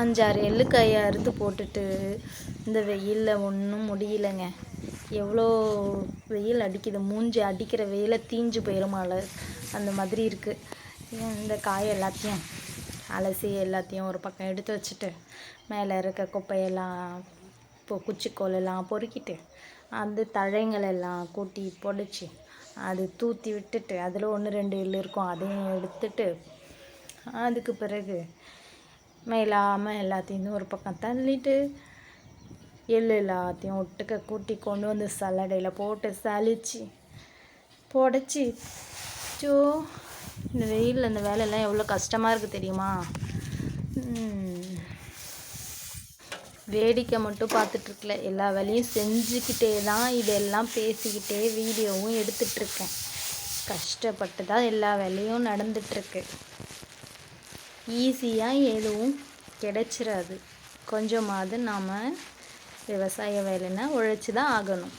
அஞ்சாறு எள்ளுக்காயை அறுத்து போட்டுட்டு இந்த வெயிலில் ஒன்றும் முடியலைங்க. எவ்வளோ வெயில் அடிக்குது. மூஞ்சி அடிக்கிற வெயில தீஞ்சு போயிருமால அந்த மாதிரி இருக்குது இந்த காய் எல்லாத்தையும் அலசி எல்லாத்தையும் ஒரு பக்கம் எடுத்து வச்சுட்டு மேலே இருக்க குப்பையெல்லாம் இப்போ குச்சிக்கோலெல்லாம் பொறுக்கிட்டு அந்த தழைங்களெல்லாம் கூட்டி பொடிச்சு அது தூத்தி விட்டுட்டு அதில் ஒன்று ரெண்டு எள்ளு இருக்கும். அதையும் எடுத்துட்டு அதுக்கு பிறகு மேலாமல் எல்லாத்தையும் ஒரு பக்கம் தள்ளிட்டு எள் எல்லாத்தையும் ஒட்டுக்க கூட்டி கொண்டு வந்து சல்லடையில் போட்டு சலிச்சு புடச்சி சோ இந்த வெயிலில் இந்த வேலையெல்லாம் எவ்வளோ கஷ்டமாக இருக்குது தெரியுமா? வேடிக்கை மட்டும் பார்த்துட்ருக்கல எல்லா வேலையும் செஞ்சுக்கிட்டே தான் இதெல்லாம் பேசிக்கிட்டே வீடியோவும் எடுத்துகிட்ருக்கேன் கஷ்டப்பட்டு தான் எல்லா வேலையும் நடந்துட்டுருக்கு ஈஸியாக எதுவும் கிடைச்சிராது. கொஞ்சமாவது நாம் விவசாய வேலைன்னா உழைச்சி தான் ஆகணும்.